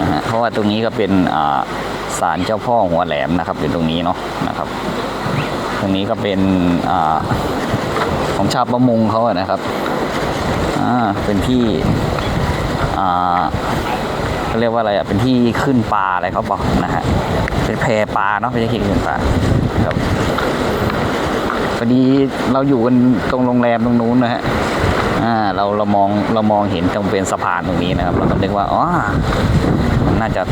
นะฮะเพราะว่าตรงนี้ก็เป็นอ่าศาลเจ้าพ่อหัวแหลมนะครับอยู่ตรงนี้เนาะนะครับ ตรงนี้ก็เป็นอ่าของชาวประมงเขาอะนะครับอ่าเป็นที่อ่าเขาเรียกว่าอะไรอะเป็นที่ขึ้นปลาอะไรเขาบอกนะฮะเป็นแพปลาเนาะไม่ใช่ที่ขึ้นปลาครับพอดีเราอยู่กันตรงโรงแรมตรงนู้นนะฮะ อ่าเราเรามองเรามองเห็นตรงเป็นสะพานตรงนี้นะครับ เราก็นึกว่าอ๋อมันน่าจะ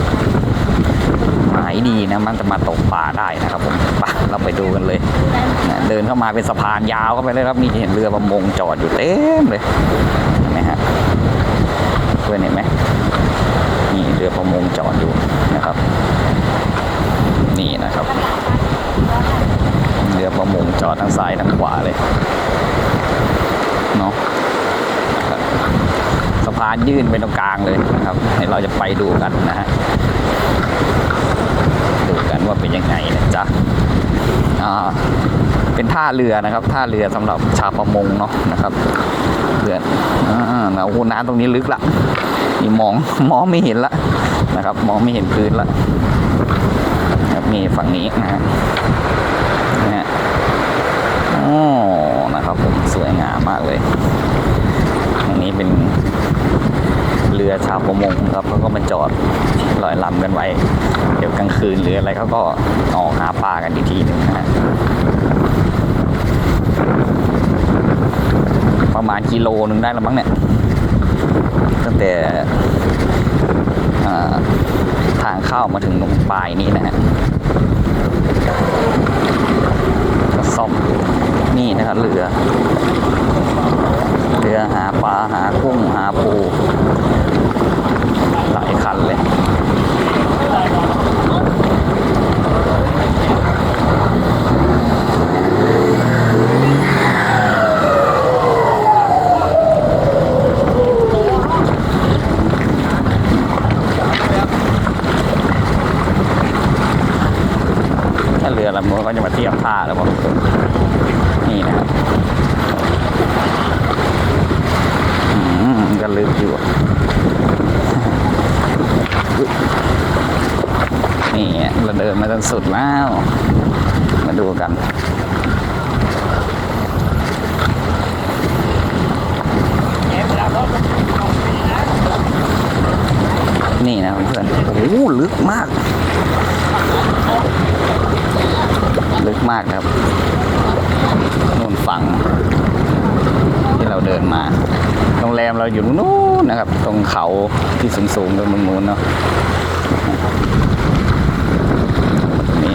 หมายดีนะมันจะมาตกปลาได้นะครับผมไปเราไปดูกันเลยนะเดินเข้ามาเป็นสะพานยาวเข้าไปเลยครับนี่เห็นเรือประมงจอดอยู่เต็มเลยเห็นไหมฮะเพื่อนเห็นไหมนี่เรือประมงจอดอยู่นะครับ นี่นะครับ เรือประมงจอดทั้งซ้ายทั้งขวาเลยเนาะครับ สะพานยื่นไปตรงกลางเลยนะครับเดี๋ยวเราจะไปดูกันนะฮะดูกันว่าเป็นยังไงนะจ๊ะอ่าเป็นท่าเรือนะครับ ท่าเรือสำหรับชาวประมงเนาะนะครับเพื่อนอ่าโอ้โหน้ำตรงนี้ลึกละนี่มองมองไม่เห็นละนะครับ มองไม่เห็นพื้นละครับนี่ฝั่งนี้นะฮะนะฮะโอ้นะครับผมสวยงามมากเลยอันนี้เป็น เรือชาวประมงครับเขาก็มาจอดลอยลำกันไว้ เดี๋ยวกลางคืนหรืออะไรเขาก็ออกหาปลากันอีกทีหนึ่งนะประมาณกิโลนึงได้แล้วมั้งเนี่ยตั้งแต่ทางเข้ามาถึงตรงปลายนี้นะฮะซ่อมนี่นะครับเรือ เรือหาปลาหากุ้งหาปู คันเลยถ้าเรือลำนู้นก็จะมาเทียบท่าแล้วผมนี่นะครับอืมก็ลึกอยู่ นี่เราเดินมาจนสุดแล้ว มาดูกันนี่นะเพื่อน โอ้โหลึกมาก ลึกมากครับนู่นฝั่ง ที่เราเดินมา โรงแรมเราอยู่นู้นนะครับ ตรงเขาที่สูงๆตรงนู้นเนาะนี่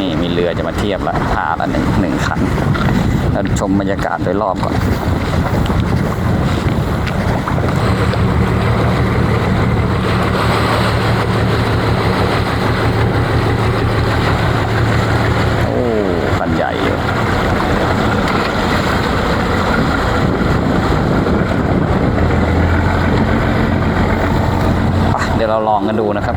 นี่มีเรื อจะมาเทียบละท่าละหนึ่งหนึ่งคันแล้วชมบรรยากาศโดยรอบก่อนโอ้คันใหญ่เดี๋ยวเราลองกันดูนะครับ